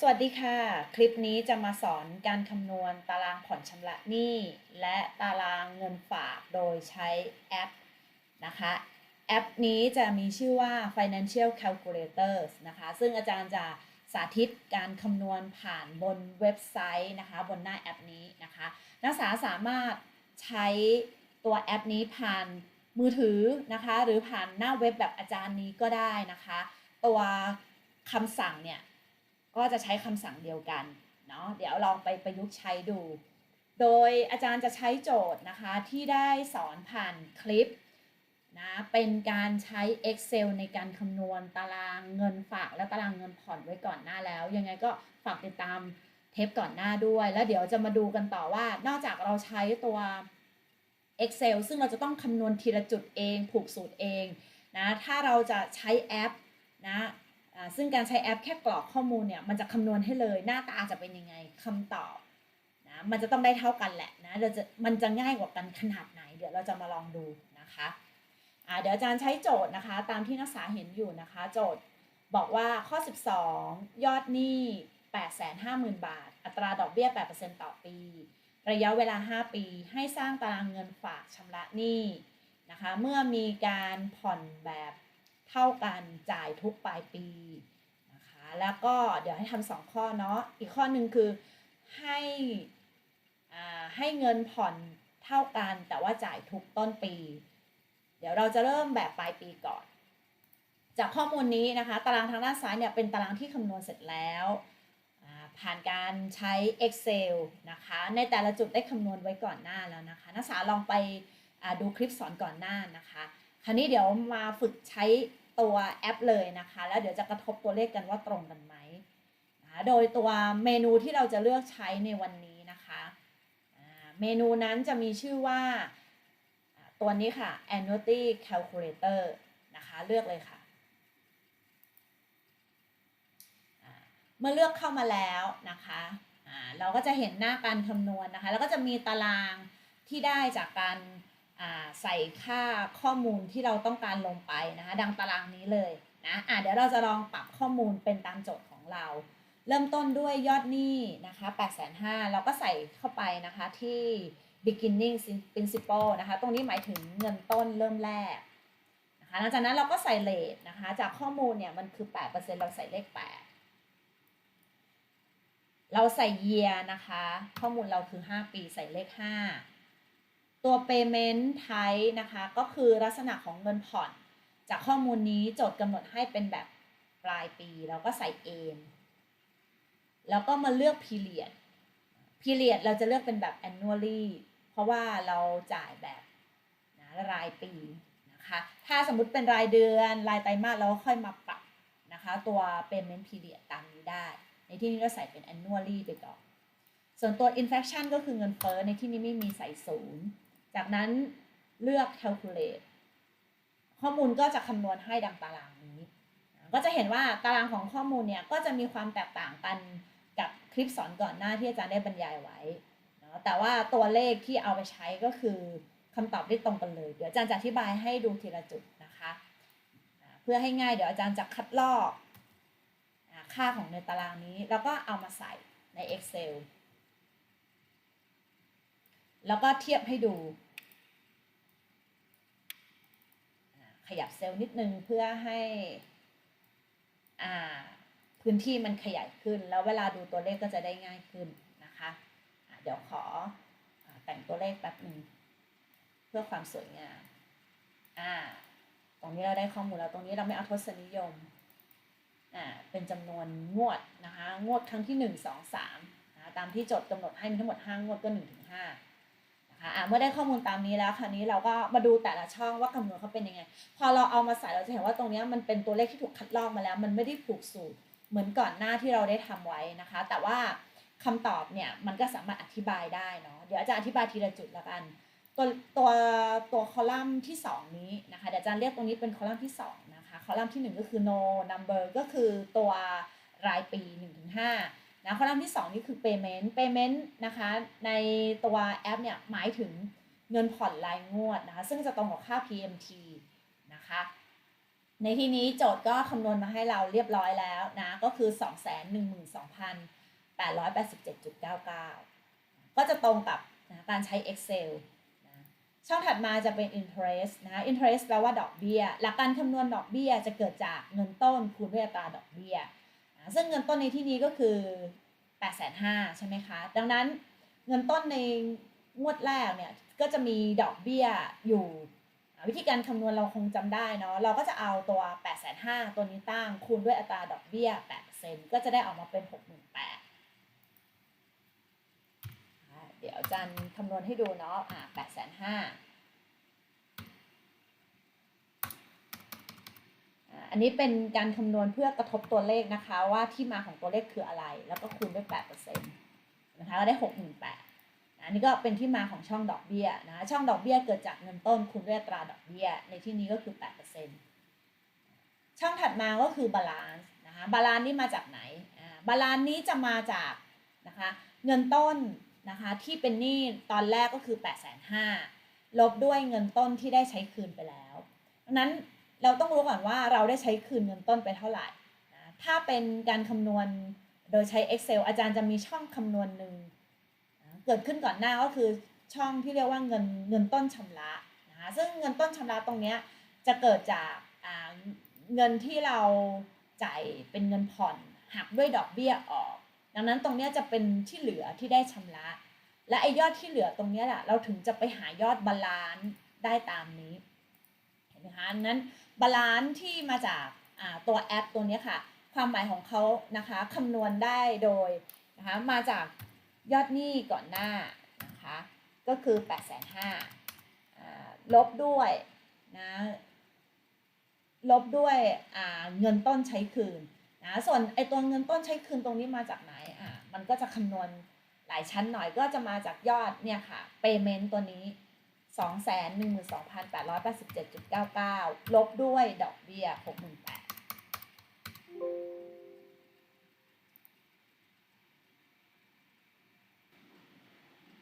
สวัสดีค่ะ คลิปนี้จะมาสอนการคำนวณตารางผ่อนชำระหนี้ และตารางเงินฝากโดยใช้แอปนะคะแอปนี้จะมีชื่อว่า Financial Calculators นะคะซึ่งอาจารย์จะสาธิตการคำนวณผ่านบนเว็บไซต์นะคะบนหน้าแอปนี้นะคะนักศึกษาสามารถใช้ตัวแอปนี้ผ่านมือถือนะคะหรือผ่านหน้าเว็บแบบอาจารย์นี้ก็ได้นะคะ ตัวคำสั่งเนี่ย ก็จะใช้คำสั่งเดียวกันเนาะเดี๋ยวลองไปประยุกต์ใช้ดู โดยอาจารย์จะใช้โจทย์นะคะที่ได้สอนผ่านคลิปนะเป็นการใช้ Excel ในการคำนวณตารางเงินฝากและตารางเงินผ่อนไว้ก่อนหน้าแล้ว ยังไงก็ฝากติดตามเทปก่อนหน้าด้วย แล้วเดี๋ยวจะมาดูกันต่อว่า นอกจากเราใช้ตัว Excel ซึ่งเราจะต้องคำนวณทีละจุดเอง ผูกสูตรเองนะถ้าเราจะใช้แอปนะ ซึ่งการใช้แอปแค่กรอกข้อมูลเนี่ยมันจะคำนวณให้เลยหน้าตาจะเป็นยังไงคำตอบนะมันจะต้องได้เท่ากันแหละนะเราจะมันจะง่ายกว่ากันขนาดไหน เดี๋ยวเราจะมาลองดูนะคะอ่าเดี๋ยวอาจารย์ใช้โจทย์นะคะ ตามที่นักศึกษาเห็นอยู่นะคะ โจทย์บอกว่าข้อ 12 ยอดหนี้850,000 บาท อัตราดอกเบี้ย 8%ต่อปี ระยะเวลา 5 ปี ให้สร้างตารางเงินฝากชำระหนี้นะคะ เมื่อมีการผ่อนแบบ เท่ากันจ่ายทุกปลายปีนะคะแล้วก็เดี๋ยวให้ทำสองข้อเนาะอีกข้อหนึ่งคือให้ให้เงินผ่อนเท่ากันแต่ว่าจ่ายทุกต้นปี เดี๋ยวเราจะเริ่มแบบปลายปีก่อน จากข้อมูลนี้นะคะตารางทางด้านซ้ายเนี่ยเป็นตารางที่คำนวณเสร็จแล้วผ่านการใช้ Excel นะคะ ในแต่ละจุดได้คำนวณไว้ก่อนหน้าแล้วนะคะ นักศึกษาลองไปอดูคลิปสอนก่อนหน้านะคะ คราวนี้เดี๋ยวมาฝึกใช้ตัวแอปเลยนะคะ แล้วเดี๋ยวจะกระทบตัวเลขกันว่าตรงกันไหมนะะโดยตัวเมนูที่เราจะเลือกใช้ในวันนี้นะคะเมนูนั้นจะมีชื่อว่าตัวนี้ค่ะ annuity calculator นะคะเลือกเลยค่ะ เมื่อเลือกเข้ามาแล้วนะคะเราก็จะเห็นหน้าการคำนวณนะคะ แล้วก็จะมีตารางที่ได้จากการ ใส่ค่าข้อมูลที่เราต้องการลงไปนะคะดังตารางนี้เลยนะอ่าเดี๋ยวเราจะลองปรับข้อมูลเป็นตามโจทย์ของเรา เริ่มต้นด้วยยอดหนี้นะคะ8 5 0 0 0เราก็ใส่เข้าไปนะคะที่ beginning principal นะคะตรงนี้หมายถึงเงินต้นเริ่มแรกนะคะหลังจากนั้นเราก็ใส่เลทนะคะจากข้อมูลเนี่ยมันคือ 8%เราใส่เลข 8 เราใส่ year นะคะ ข้อมูลเราคือ 5 ปีใส่เลข 5 ตัว payment type นะคะ ก็คือลักษณะของเงินผ่อน จากข้อมูลนี้โจทย์กำหนดให้เป็นแบบปลายปี เราก็ใส่ aim แล้วก็มาเลือก period period เราจะเลือกเป็นแบบ annually เพราะว่าเราจ่ายแบบนะรายปีนะคะ ถ้าสมมุติเป็นรายเดือนรายไตรมาสเราก็ค่อยมาปรับนะคะ ตัว payment period ตามนี้ได้ ในที่นี้เราใส่เป็น annually ไปก่อน ส่วนตัว inflation ก็คือเงินเฟ้อในที่นี้ไม่มีใส่ศูนย์ จากนั้นเลือก calculate ข้อมูลก็จะคำนวณให้ดังตารางนี้ ก็จะเห็นว่าตารางของข้อมูลเนี่ยก็จะมีความแตกต่างกันกับคลิปสอนก่อนหน้าที่อาจารย์ได้บรรยายไว้เนาะแต่ว่าตัวเลขที่เอาไปใช้ก็คือคำตอบได้ตรงกันเลย เดี๋ยวอาจารย์จะอธิบายให้ดูทีละจุดนะคะ เพื่อให้ง่ายเดี๋ยวอาจารย์จะคัดลอกค่าของในตารางนี้ แล้วก็เอามาใส่ใน Excel แล้วก็เทียบให้ดูอ่า ขยับเซลล์นิดนึงเพื่อให้อ่าพื้นที่มันขยายขึ้น แล้วเวลาดูตัวเลขก็จะได้ง่ายขึ้นนะคะอ่าเดี๋ยวขออแต่งตัวเลขแป๊บหนึ่งเพื่อความสวยงามอ่าตรงนี้เราได้ข้อมูลแล้วตรงนี้เราไม่เอาทศนิยมอ่าเป็นจำนวนงวดนะคะงวดครั้งที่หนึ่งสองสามนะตามที่จทย์กำหนดให้มีทั้งหมดห้างวดก็ห นะคะะเมื่อได้ข้อมูลตามนี้แล้วคราวนี้เราก็มาดูแต่ละช่องว่าคำนวณเขาเป็นยังไง พอเราเอามาใส่เราจะเห็นว่าตรงนี้มันเป็นตัวเลขที่ถูกคัดลอกมาแล้ว มันไม่ได้ผูกสูตรเหมือนก่อนหน้าที่เราได้ทำไว้นะคะ แต่ว่าคำตอบเนี่ยมันก็สามารถอธิบายได้เนาะเดี๋ยวอาจารย์อธิบายทีละจุดละกัน ตัวตัวตัวคอลัมน์ที่ 2 นี้นะคะเดี๋ยวอาจารย์เรียกตรงนี้เป็นคอลัมน์ที่2นะคะคอลัมน์ที่ 1 ก็คือ no number ก็คือตัวรายปี 1-5 นะคอลัมน์ที่ 2 นี่คือ payment payment นะคะในตัวแอปเนี่ยหมายถึงเงินผ่อนรายงวดนะคะซึ่งจะตรงกับค่า PMT นะคะในที่นี้โจทย์ก็คำนวณมาให้เราเรียบร้อยแล้วนะก็คือ 212,887.99 ก็จะตรงกับนะการใช้ Excel นะช่องถัดมาจะเป็น interest นะ interest แปลว่าดอกเบี้ย หลักการคำนวณดอกเบี้ยจะเกิดจากเงินต้นคูณด้วยอัตราดอกเบี้ย ซึ่งเงินต้นในที่นี้ก็คือ8,500ใช่ไหมคะ ดังนั้นเงินต้นในงวดแรกเนี่ยก็จะมีดอกเบี้ยอยู่วิธีการคำนวณเราคงจำได้เนาะเราก็จะเอาตัว8,500ตัวนี้ตั้งคูณด้วยอัตราดอกเบี้ย8%ก็จะได้ออกมาเป็น 68,000เดี๋ยวจันคำนวณให้ดูเนาะอ่า8,500อ่า อันนี้เป็นการคำนวณเพื่อกระทบตัวเลขนะคะ ว่าที่มาของตัวเลขคืออะไร แล้วก็คูณด้วย8%นะคะก็ได้68,000อันนี้ก็เป็นที่มาของช่องดอกเบี้ยนะช่องดอกเบี้ยเกิดจากเงินต้นคูณด้วยตราดอกเบี้ย ในที่นี้ก็คือ 8%ช่องถัดมาก็คือบาลานซ์นะคะบาลานซ์นี่มาจากไหนบาลานซ์นี้จะมาจากนะคะเงินต้นนะคะที่เป็นหนี้ตอนแรกก็คือ 8,500ลบด้วยเงินต้นที่ได้ใช้คืนไปแล้วดังนั้น เราต้องรู้ก่อนว่าเราได้ใช้คืนเงินต้นไปเท่าไหร่นะถ้าเป็นการคำนวณโดยใช้ Excel อาจารย์จะมีช่องคำนวณหนึ่งเกิดขึ้นก่อนหน้าก็คือช่องที่เรียกว่าเงินเงินต้นชำระนะคะซึ่งเงินต้นชำระตรงนี้จะเกิดจากเงินที่เราจ่ายเป็นเงินผ่อนหักด้วยดอกเบี้ยออก ดังนั้นตรงนี้จะเป็นที่เหลือที่ได้ชำระ และไอ้ยอดที่เหลือตรงนี้แหละเราถึงจะไปหายอดบาลานซ์ได้ตามนี้เห็นไหมคะดังนั้น บาลานซ์ที่มาจากตัวแอปตัวนี้ค่ะ ความหมายของเขานะคะคำนวณได้โดยนะคะมาจากยอดหนี้ก่อนหน้านะคะก็คือ 8 5 0 0 0ลบด้วยนะลบด้วยเงินต้นใช้คืนนะส่วนไอตัวเงินต้นใช้คืนตรงนี้มาจากไหนอะมันก็จะคำนวณหลายชั้นหน่อยก็จะมาจากยอดเนี่ยค่ะ payment ตัวนี้ 212,887.99 ลบด้วยดอกเบี้ย 68,000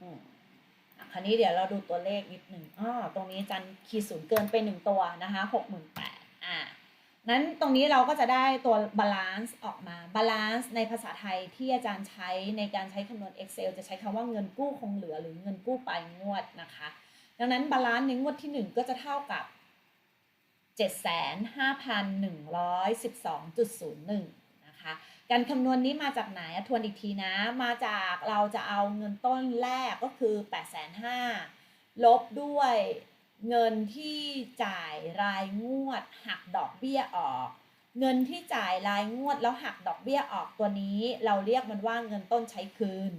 อืมอะคราวนี้เดี๋ยวเราดูตัวเลขนิดหนึ่งอ้อตรงนี้จันขีดศูนย์เกินไปหนึ่งตัวนะคะหกหมื่นแปดอ่านั้นตรงนี้เราก็จะได้ตัวบาลานซ์ออกมาบาลานซ์ในภาษาไทยที่อาจารย์ใช้ในการใช้คำนวณ Excel จะใช้คำว่าเงินกู้คงเหลือหรือเงินกู้ปลายงวดนะคะ ดังนั้นบาลานซ์ในงวดที่ 1 ก็จะเท่ากับ 75,112.01 นะคะ การคำนวณนี้มาจากไหนทวนอีกทีนะ มาจากเราจะเอาเงินต้นแรกก็คือ 8,500ลบด้วยเงินที่จ่ายรายงวด หักดอกเบี้ยออก เงินที่จ่ายรายงวดแล้วหักดอกเบี้ยออกตัวนี้ เราเรียกมันว่าเงินต้นใช้คืน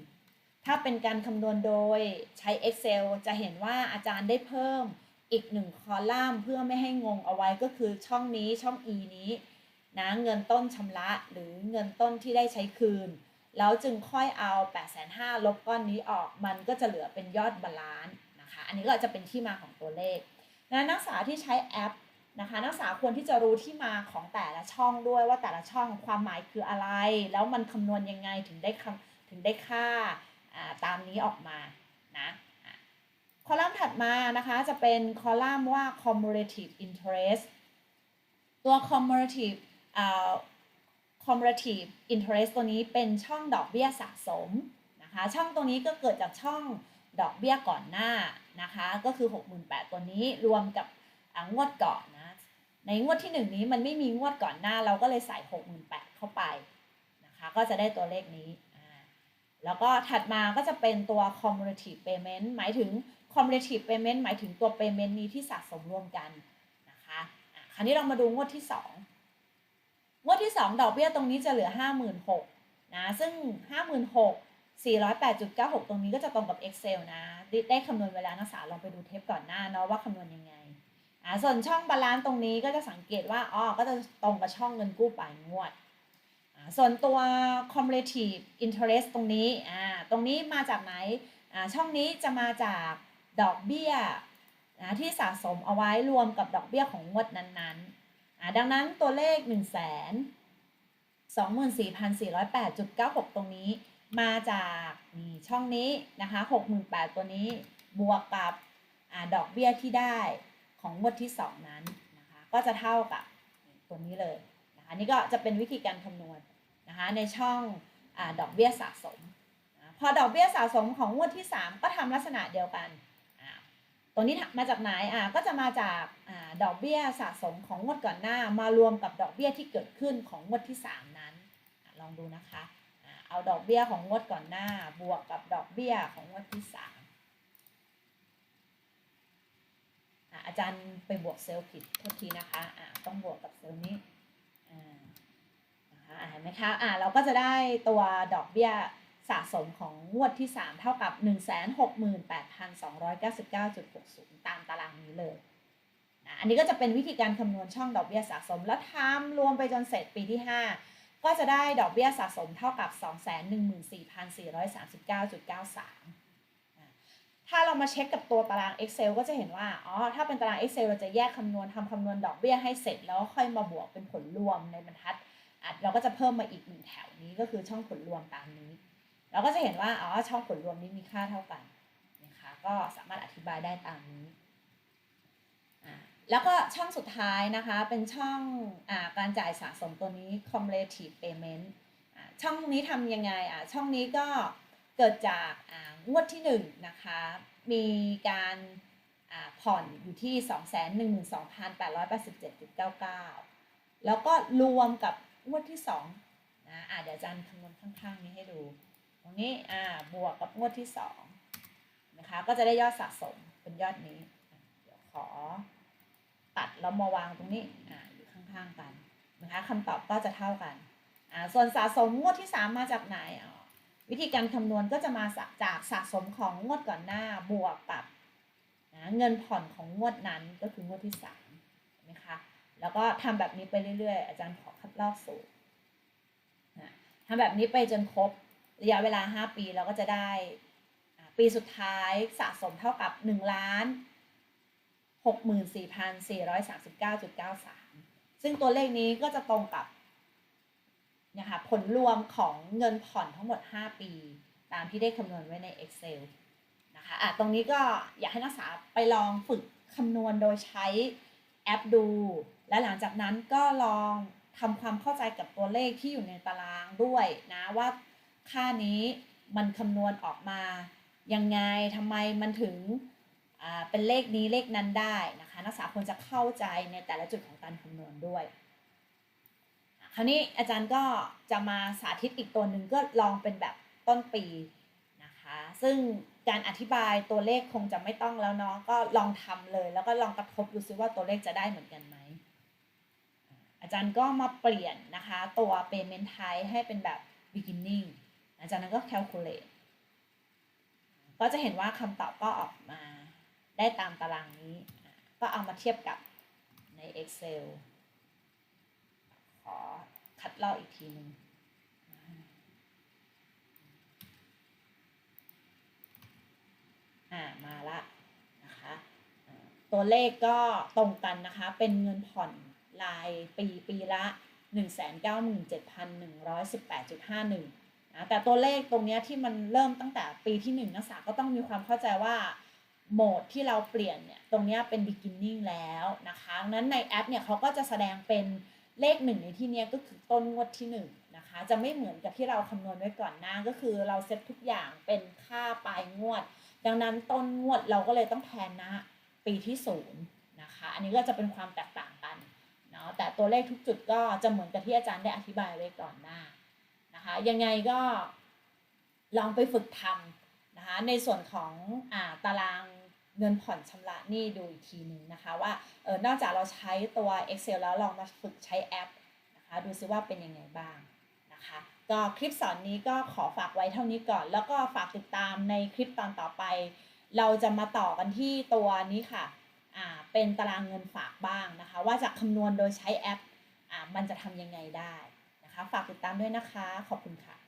ถ้าเป็นการคำนวณโดยใช้ Excel จะเห็นว่าอาจารย์ได้เพิ่มอีกหนึ่งคอลัมน์เพื่อไม่ให้งงเอาไว้ก็คือช่องนี้ช่อง E นี้นะเงินต้นชำระหรือเงินต้นที่ได้ใช้คืน แล้วจึงค่อยเอา 8 5 0 0ลบก้อนนี้ออก มันก็จะเหลือเป็นยอดบาลานซ์นะคะ อันนี้ก็จะเป็นที่มาของตัวเลขนะนักศึกษาที่ใช้แอปนะคะนักศึกษาควรที่จะรู้ที่มาของแต่ละช่องด้วยว่าแต่ละช่องความหมายคืออะไร แล้วมันคำนวณยังไงถึงได้ถึงได้ค่า ตามนี้ออกมานะคอลัมน์ถัดมานะคะจะเป็นคอลัมน์ว่า cumulative interest ตัว cumulative cumulative interest ตัวนี้เป็นช่องดอกเบี้ยสะสมนะคะช่องตรงนี้ก็เกิดจากช่องดอกเบี้ยก่อนหน้านะคะก็คือ 68,000ตัวนี้รวมกับงวดก่อนนะในงวดที่ 1 นี้มันไม่มีงวดก่อนหน้าเราก็เลยใส่ 68,000เข้าไปนะคะก็จะได้ตัวเลขนี้ แล้วก็ถัดมาก็จะเป็นตัว cumulative payment หมายถึง cumulative payment หมายถึงตัว payment นี้ที่สะสมรวมกันนะคะคราวนี้เรามาดูงวดที่ 2 งวดที่ 2 ดอกเบี้ยตรงนี้จะเหลือ 56,000นะซึ่ง 56,000 408.96 ตรงนี้ก็จะตรงกับ Excel นะ ได้คำนวณเวลานักศึกษาลองไปดูเทปก่อนหน้าเนาะว่าคำนวณยังไงอ่าส่วนช่องบาลานซ์ตรงนี้ก็จะสังเกตว่าอ๋อก็จะตรงกับช่องเงินกู้ปลายงวด ส่วนตัว cumulative interest ตรงนี้อ่าตรงนี้มาจากไหนอ่าช่องนี้จะมาจากดอกเบี้ยนะที่สะสมเอาไว้รวมกับดอกเบี้ยของงวดนั้นๆอ่าดังนั้นตัวเลข 1 0 0 0 0 24,408.96 ตรงนี้ มาจากนี่ช่องนี้นะคะ68,000ตัวนี้บวกกับอดอกเบี้ยที่ได้ของงวดที่ 2 นั้นนะคะก็จะเท่ากับตัวนี้เลย นี่ก็จะเป็นวิธีการคำนวณนะคะในช่องอดอกเบี้ยสะสม พอดอกเบี้ยสะสมของงวดที่ 3 ก็ทำลักษณะเดียวกันตัวนี้มาจากไหนอ่าก็จะมาจากอาดอกเบี้ยสะสมของงวดก่อนหน้ามารวมกับดอกเบี้ยที่เกิดขึ้นของงวดที่ 3 นั้นอลองดูนะคะอ่าเอาดอกเบี้ยของงวดก่อนหน้า บวกกับดอกเบี้ยของงวดที่3อะอาจารย์ไปบวกเซลล์ผิดโทษทีนะคะะต้องบวกกับเซลล์นี้ นะคะอะเราก็จะได้ตัวดอกเบี้ยสะสมของงวดที่ 3 เท่ากับ 168,299.60 ตามตารางนี้เลยนะอันนี้ก็จะเป็นวิธีการคำนวณช่องดอกเบี้ยสะสม แล้วทำรวมไปจนเสร็จปีที่ 5 ก็จะได้ดอกเบี้ยสะสมเท่ากับ 214,439.93 ถ้าเรามาเช็คกับตัวตาราง Excel ก็จะเห็นว่า อ๋อ ถ้าเป็นตาราง Excel เราจะแยกคำนวณทำคำนวณดอกเบี้ยให้เสร็จแล้วค่อยมาบวกเป็นผลรวมในบรรทัด เราก็จะเพิ่มมาอีกหนึ่งแถวนี้ก็คือช่องผลรวมตามนี้ เราก็จะเห็นว่าอ๋อช่องผลรวมนี้มีค่าเท่ากันนะคะก็สามารถอธิบายได้ตามนี้แล้วก็ช่องสุดท้ายนะคะเป็นช่องอการจ่ายสะสมตัวนี้ cumulative payment ช่องนี้ทำยังไงอะช่องนี้ก็เกิดจากงวดที่1นะคะมีการผ่อนอยู่ที่ 212,887.99 แล้วก็รวมกับ งวดที่2นะอะเดี๋ยวอาจารย์คำนวณข้างๆนี้ให้ดู ตรงนี้อ่าบวกกับงวดที่2นะคะก็จะได้ยอดสะสมเป็นยอดนี้ เดี๋ยวขอตัดแล้วมาวางตรงนี้อ่าอยู่ข้างๆกันนะคะคำตอบก็จะเท่ากันอ่าส่วนสะสมงวดที่ 3 มาจากไหนอ๋อวิธีการคำนวณก็จะมาจากสะสมของงวดก่อนหน้าบวกกับนะเงินผ่อนของงวดนั้นก็คืองวดที่3เห็นไหม แล้วก็ทำแบบนี้ไปเรื่อยๆ อาจารย์ขอคัดลอกสูตรนะทำแบบนี้ไปจนครบระยะเวลา 5 ปีเราก็จะได้ปีสุดท้ายสะสมเท่ากับ1ล้าน64,439.93 ซึ่งตัวเลขนี้ก็จะตรงกับนะคะผลรวมของเงินผ่อนทั้งหมด 5 ปี ตามที่ได้คำนวณไว้ใน Excel นะคะอะตรงนี้ก็อยากให้นักศึกษาไปลองฝึกคำนวณโดยใช้แอปดู และหลังจากนั้นก็ลองทำความเข้าใจกับตัวเลขที่อยู่ในตารางด้วยนะว่าค่านี้มันคำนวณออกมายังไงทำไมมันถึงเป็นเลขนี้เลขนั้นได้นะคะนักศึกษาควรจะเข้าใจในแต่ละจุดของการคำนวณด้วย คราวนี้อาจารย์ก็จะมาสาธิตอีกตัวหนึ่งก็ลองเป็นแบบต้นปีนะคะซึ่งการอธิบายตัวเลขคงจะไม่ต้องแล้วเนาะก็ลองทำเลย แล้วก็ลองกระทบดูซิว่าตัวเลขจะได้เหมือนกันไหม อาจารย์ก็มาเปลี่ยนนะคะตัว payment type ให้เป็นแบบ beginning อาจารย์นั้นก็ calculate ก็จะเห็นว่าคำตอบก็ออกมาได้ตามตารางนี้ ก็เอามาเทียบกับใน Excel ขอคัดลอกอีกทีหนึ่งอ่ามาละนะคะ ตัวเลขก็ตรงกันนะคะ เป็นเงินผ่อน รายปีปีละ 197,118.51นะแต่ตัวเลขตรงนี้ที่มันเริ่มตั้งแต่ปีที่ 1 นักศึกษาก็ต้องมีความเข้าใจว่าโหมดที่เราเปลี่ยนเนี่ยตรงนี้เป็น beginning แล้วนะคะดังนั้นในแอปเนี่ยเขาก็จะแสดงเป็นเลขหนึ่งในที่นี้ก็คือต้นงวดที่1นงนะคะจะไม่เหมือนกับที่เราคำนวณไว้ก่อนหน้าก็คือเราเซตทุกอย่างเป็นค่าปลายงวด ดังนั้นต้นงวดเราก็เลยต้องแทนนะปีที่ศูนย์นะคะอันนี้ก็จะเป็นความแตกต่าง แต่ตัวเลขทุกจุดก็จะเหมือนกับที่อาจารย์ได้อธิบายไว้ก่อนหน้านะคะยังไงก็ลองไปฝึกทำนะคะในส่วนของอาตารางเงินผ่อนชำระหนี้ดูอีกทีหนึ่งนะคะว่าเออนอกจากเราใช้ตัว Excel แล้วลองมาฝึกใช้แอปนะคะดูซิว่าเป็นยังไงบ้างนะคะก็คลิปสอนนี้ก็ขอฝากไว้เท่านี้ก่อน แล้วก็ฝากติดตามในคลิปตอนต่อไป เราจะมาต่อกันที่ตัวนี้ค่ะ เป็นตารางเงินฝากบ้างนะคะ ว่าจะคำนวณโดยใช้แอปอมันจะทำยังไงได้นะคะ ฝากติดตามด้วยนะคะ ขอบคุณค่ะ